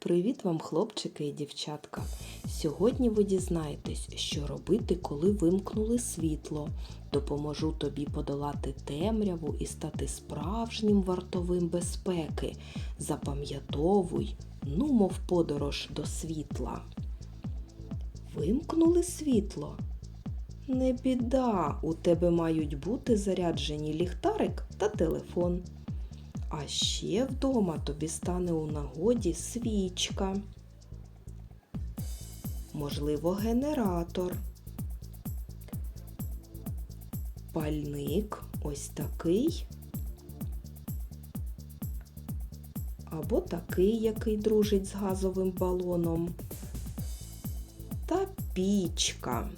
Привіт вам, хлопчики і дівчатка! Сьогодні ви дізнаєтесь, що робити, коли вимкнули світло. Допоможу тобі подолати темряву і стати справжнім вартовим безпеки. Запам'ятовуй, ну мов подорож до світла. Вимкнули світло? Не біда, у тебе мають бути заряджені ліхтарик та телефон. А ще вдома тобі стане у нагоді свічка. Можливо, генератор. Пальник ось такий. Або такий, який дружить з газовим балоном. Та пічка.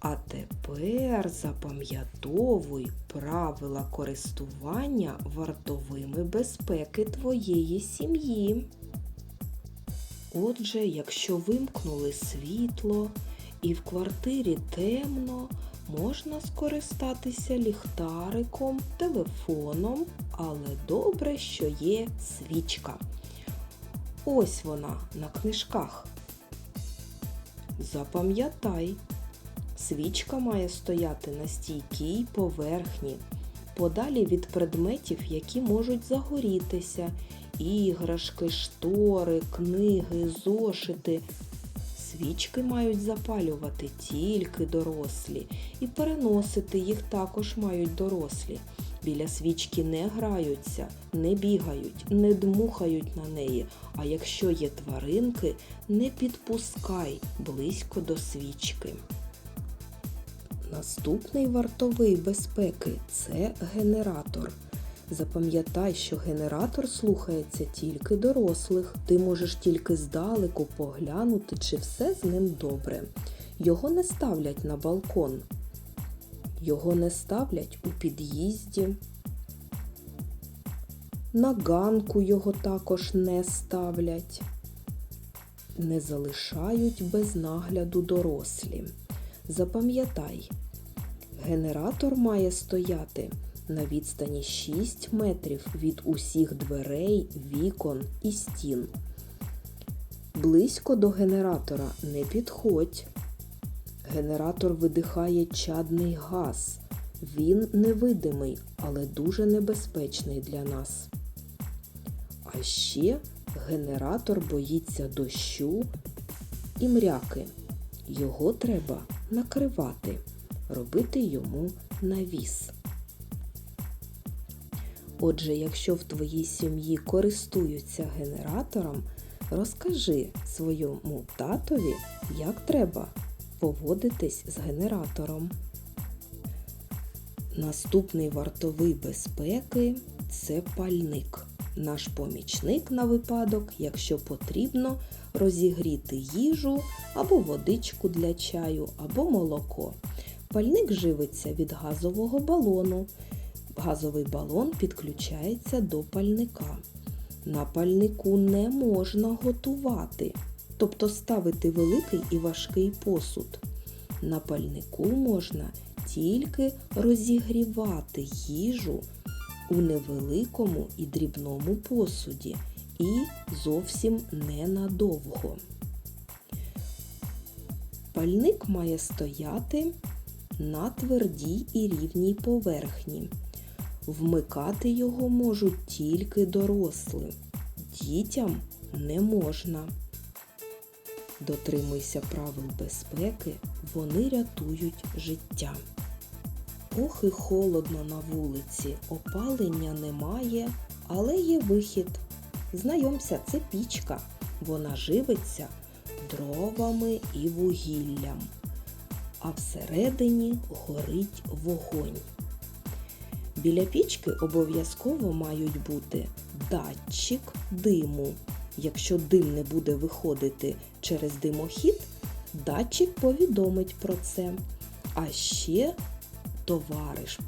А тепер запам'ятовуй правила користування вартовими безпеки твоєї сім'ї. Отже, якщо вимкнули світло і в квартирі темно, можна скористатися ліхтариком, телефоном, але добре, що є свічка. Ось вона на книжках. Запам'ятай, свічка має стояти на стійкій поверхні, подалі від предметів, які можуть загорітися, іграшки, штори, книги, зошити. Свічки мають запалювати тільки дорослі, і переносити їх також мають дорослі. Біля свічки не граються, не бігають, не дмухають на неї. А якщо є тваринки, не підпускай близько до свічки. Наступний вартовий безпеки це генератор. Запам'ятай, що генератор слухається тільки дорослих. Ти можеш тільки здалеку поглянути, чи все з ним добре. Його не ставлять на балкон. Його не ставлять у під'їзді. На ганку його також не ставлять. Не залишають без нагляду дорослі. Запам'ятай, генератор має стояти на відстані 6 метрів від усіх дверей, вікон і стін. Близько до генератора не підходь. Генератор видихає чадний газ. Він невидимий, але дуже небезпечний для нас. А ще генератор боїться дощу і мряки. Його треба накривати, робити йому навіс. Отже, якщо в твоїй сім'ї користуються генератором, розкажи своєму татові, як треба поводитись з генератором. Наступний вартовий безпеки це пальник. Наш помічник на випадок, якщо потрібно розігріти їжу або водичку для чаю, або молоко. Пальник живиться від газового балону. Газовий балон підключається до пальника. На пальнику не можна готувати, тобто ставити великий і важкий посуд. На пальнику можна тільки розігрівати їжу у невеликому і дрібному посуді і зовсім ненадовго. Пальник має стояти на твердій і рівній поверхні. Вмикати його можуть тільки дорослі. Дітям не можна. Дотримуйся правил безпеки, вони рятують життя. Ох і холодно на вулиці, опалення немає, але є вихід. Знайомся, це пічка. Вона живиться дровами і вугіллям, а всередині горить вогонь. Біля пічки обов'язково мають бути датчик диму. Якщо дим не буде виходити через димохід, датчик повідомить про це. А ще товариш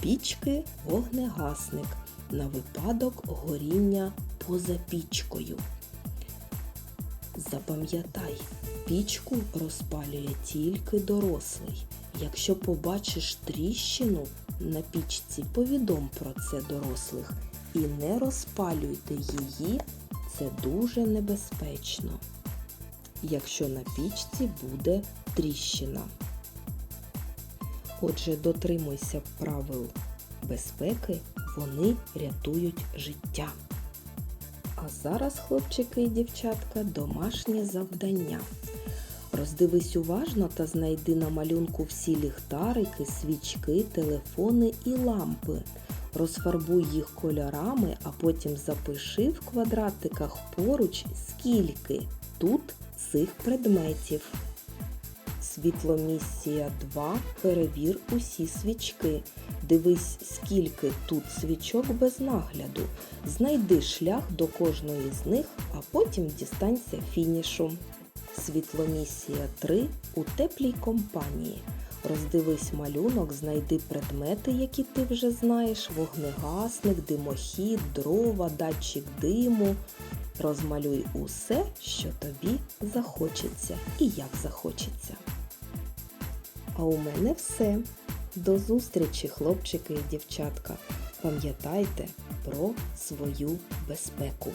пічки вогнегасник на випадок горіння поза пічкою. Запам'ятай, пічку розпалює тільки дорослий. Якщо побачиш тріщину на пічці, повідом про це дорослих і не розпалюйте її це дуже небезпечно, якщо на пічці буде тріщина. Отже, дотримуйся правил безпеки, вони рятують життя. А зараз, хлопчики і дівчатка, домашнє завдання. Роздивись уважно та знайди на малюнку всі ліхтарики, свічки, телефони і лампи. Розфарбуй їх кольорами, а потім запиши в квадратиках поруч, скільки тут цих предметів. Світломісія 2. Перевір усі свічки. Дивись, скільки тут свічок без нагляду. Знайди шлях до кожної з них, а потім дістанься фінішу. Світломісія 3 у теплій компанії. Роздивись малюнок, знайди предмети, які ти вже знаєш: вогнегасник, димохід, дрова, датчик диму. Розмалюй усе, що тобі захочеться і як захочеться. А у мене все. До зустрічі, хлопчики і дівчатка. Пам'ятайте про свою безпеку.